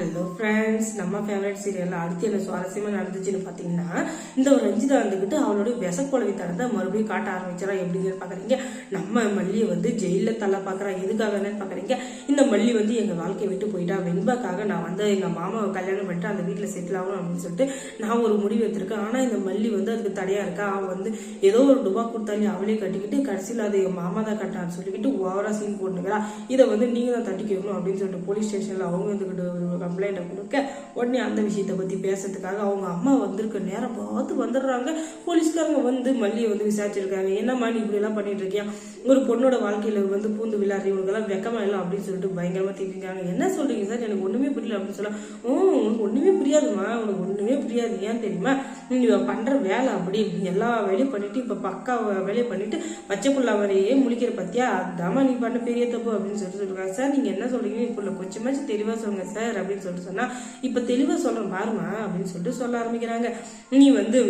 Hello friends நம்ம favourite சீரியலில் அடுத்து என்ன சுவாரஸ்யமாக நடந்துச்சுன்னு பார்த்தீங்கன்னா இந்த ஒரு ரஞ்சிதா வந்துக்கிட்டு அவளுடைய விசக்குழவி தரத்தை மறுபடியும் காட்ட ஆரம்பிச்சிடா எப்படிங்கிற பார்க்குறீங்க? நம்ம மல்லியை வந்து ஜெயிலில் தள்ள பார்க்குறா. எதுக்காகன்னு பார்க்குறீங்க? இந்த மல்லி வந்து எங்கள் வாழ்க்கையை விட்டு போயிட்டா. வெண்பாக்காக நான் வந்து எங்கள் மாமாவை கல்யாணம் பண்ணிட்டு அந்த வீட்டில் செட்டில் ஆகணும் அப்படின்னு சொல்லிட்டு நான் ஒரு முடிவு எடுத்திருக்கேன். ஆனால் இந்த மல்லி வந்து அதுக்கு தடையாக இருக்கா? அவள் வந்து ஏதோ ஒரு டுபா கொடுத்தாலே அவளே கட்டிக்கிட்டு கடைசியில் அது எங்கள் மாமா தான் கட்டான்னு சொல்லிக்கிட்டு ஓவரா சீன் போட்டுக்கிறா இதை வந்து நீங்கள் தான் தட்டிக்கணும் அப்படின்னு சொல்லிட்டு போலீஸ் ஸ்டேஷனில் அவங்க வந்துக்கிட்டு ஒரு கம்ப்ளைண்ட்டை கொடுக்க உடனே அந்த விஷயத்தை பற்றி பேசுறதுக்காக அவங்க அம்மா வந்திருக்க நேரம் பார்த்து வந்துடுறாங்க. போலீஸ்காரங்க வந்து மல்லியை வந்து விசாரிச்சிருக்காங்க. என்னம்மா நீ இப்படி எல்லாம் பண்ணிட்டு இருக்கியா? ஒரு பொண்ணோட வாழ்க்கையில் வந்து பூந்து விளையாடுற இவங்களுக்கெல்லாம் வெக்கமா இல்லை அப்படின்னு சொல்லிட்டு பயங்கரமாக திட்டிருக்காங்க. என்ன சொல்றீங்க சார்? எனக்கு ஒன்றுமே புரியல அப்படின்னு சொல்ல ஓ உனக்கு ஒன்றுமே புரியாதுமா உனக்கு ஒன்றுமே புரியாது. ஏன் தெரியுமா? நீ பண்ற வேலை அப்படி. எல்லா வேலையும் பண்ணிட்டு இப்ப பக்கா வேலையை பண்ணிட்டு பச்சை புள்ள வரையே முழிக்கிற பத்தியா? அதாம்மா நீ பண்ண பெரிய தப்பு அப்படின்னு சொல்லிட்டு சொல்றாங்க சார் நீங்க என்ன சொல்றீங்க? இப்போ கொஞ்சமாச்சும் தெளிவா சொல்லுங்க சார் அப்படின்னு சொல்லிட்டு சொன்னா இப்ப தெளிவா சொல்கிறேன் பாருமா அப்படின்னு சொல்லிட்டு சொல்ல ஆரம்பிக்கிறாங்க. நீ வந்து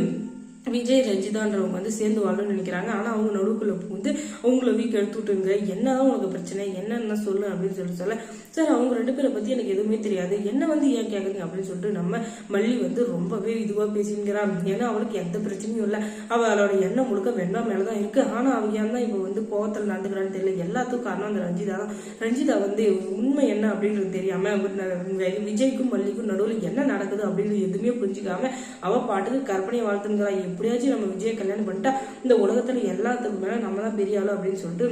விஜய் ரஞ்சிதான்றவங்க வந்து சேர்ந்து வாழணும்னு நினைக்கிறாங்க. ஆனா அவங்க நடுவுக்குள்ள புகுந்து அவங்கள வீக் எடுத்து விட்டுருங்க. என்னதான் உனக்கு பிரச்சனை? என்னென்ன சொல்லு? அப்படின்னு சொல்லி சொல்ல சார் அவங்க ரெண்டு பேரை பத்தி எனக்கு எதுவுமே தெரியாது. என்ன வந்து ஏன் கேக்குறீங்க? அப்படின்னு சொல்லிட்டு நம்ம மல்லி வந்து ரொம்பவே இதுவா பேசிங்கிறான் ஏன்னா அவளுக்கு எந்த பிரச்சனையும் இல்லை. அவளோட எண்ணம் முழுக்க வெண்ணா மேலதான் இருக்கு. ஆனா அவ ஏன் தான் இப்ப வந்து கோவத்தில் நடந்துக்கிறான்னு தெரியல. எல்லாத்துக்கும் காரணம் அந்த ரஞ்சிதா தான். ரஞ்சிதா வந்து உண்மை என்ன அப்படின்றது தெரியாம விஜய்க்கும் மல்லிக்கும் நடுவில் என்ன நடக்குது அப்படின்னு எதுவுமே புரிஞ்சுக்காம அவ பாட்டுக்கு கற்பனையை வாழ்த்துங்கிறா எப்படியாச்சும் நம்ம விஜய் கல்யாணம் பண்ணிட்டா இந்த உலகத்துல எல்லாத்துக்கும் மேல நம்ம தான் பெரிய ஆளு அப்படின்னு சொல்லிட்டு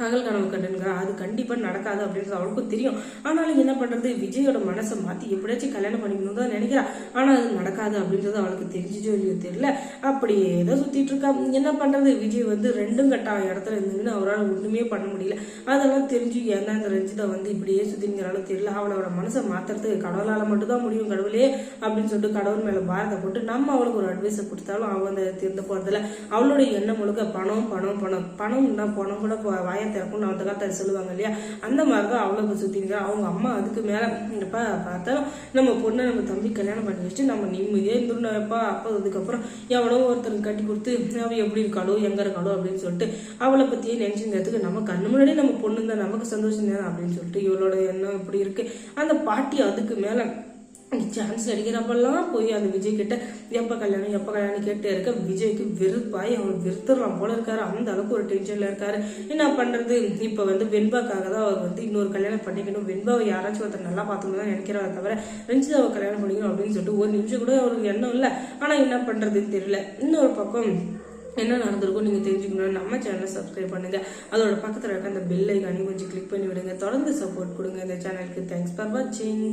பகல் கனவு கண்டுங்கிறா அது கண்டிப்பாக நடக்காது அப்படின்றது அவளுக்கும் தெரியும். ஆனாலும் என்ன பண்ணுறது விஜயோட மனசை மாற்றி எப்படியாச்சும் கல்யாணம் பண்ணிக்கணும் தான் நினைக்கிறா. ஆனால் அது நடக்காது அப்படின்றது அவளுக்கு தெரிஞ்சிச்சோ இல்லையோ தெரியல. அப்படி ஏதோ சுற்றிட்டு இருக்கா. என்ன பண்ணுறது விஜய் வந்து ரெண்டும் கட்ட இடத்துல இருந்துன்னு அவரால் ஒன்றுமே பண்ண முடியல. அதெல்லாம் தெரிஞ்சு ஏன்னா இந்த ரஞ்சிதா வந்து இப்படியே சுற்றிங்கிறாலும் தெரியல. அவளோட மனசை மாற்றுறதுக்கு கடவுளால் மட்டும்தான் முடியும் கடவுளே அப்படின்னு சொல்லிட்டு கடவுள் மேலே பாரத போட்டு நம்ம அவளுக்கு ஒரு அட்வைஸை கொடுத்தாலும் அவள் அந்த திருந்த போகிறதில்ல அவளோட எண்ணம் முழுக்க பணம் பணம் பணம். பணம் பணம் கூட வாய திறக்கும் அந்த காலத்தில் சொல்லுவாங்க இல்லையா? அந்த மாதிரி தான் அவ்வளோ சுத்திங்க அவங்க அம்மா அதுக்கு மேல எப்பா பார்த்தாலும் நம்ம பொண்ணை நம்ம தம்பி கல்யாணம் பண்ணி வச்சு நம்ம நிம்மதியே இருந்துருந்தப்பா அப்போ அதுக்கப்புறம் எவனோ ஒருத்தருக்கு கட்டி கொடுத்து அவ எப்படி இருக்காளோ எங்க இருக்காளோ அப்படின்னு சொல்லிட்டு அவளை பத்தியே நினைச்சுங்கிறதுக்கு நம்ம கண்ணு முன்னாடி நம்ம பொண்ணு தான். நமக்கு சந்தோஷம் தான் அப்படின்னு சொல்லிட்டு இவளோட எண்ணம் இப்படி இருக்கு. அந்த பாட்டி அதுக்கு மேல சான்ஸ் அடிக்கிறப்பெல்லாம் போய் அந்த விஜய் கிட்ட எப்ப கல்யாணம் எப்ப கல்யாணம் கேட்டு இருக்க விஜய்க்கு வெறுப்பாய் அவர் வெறுத்துறான் போல இருக்காரு. அந்த அளவுக்கு ஒரு டென்ஷன்ல இருக்காரு. என்ன பண்றது? இப்ப வந்து வெண்பாக்காக தான் அவர் வந்து இன்னொரு கல்யாணம் பண்ணிக்கணும். வெண்பாவை யாராச்சும் ஒருத்தர் நல்லா பார்த்துக்கணும் தான் நினைக்கிறாரு தவிர ரஞ்சிதாவை கல்யாணம் பண்ணிக்கணும் அப்படின்னு சொல்லிட்டு ஒரு நிமிஷம் கூட அவருக்கு எண்ணம் இல்லை. ஆனா என்ன பண்றதுன்னு தெரியல. இன்னொரு பக்கம் என்ன நடந்திருக்கும் நீங்கள் தெரிஞ்சுக்கணும் நம்ம சேனலை சப்ஸ்கிரைப் பண்ணுங்க. அதோட பக்கத்தில் இருக்க அந்த பெல் ஐக்கானையும் கொஞ்சம் கிளிக் பண்ணி விடுங்க தொடர்ந்து சப்போர்ட் கொடுங்க. இந்த சேனலுக்கு தேங்க்ஸ் ஃபார் வாட்சிங்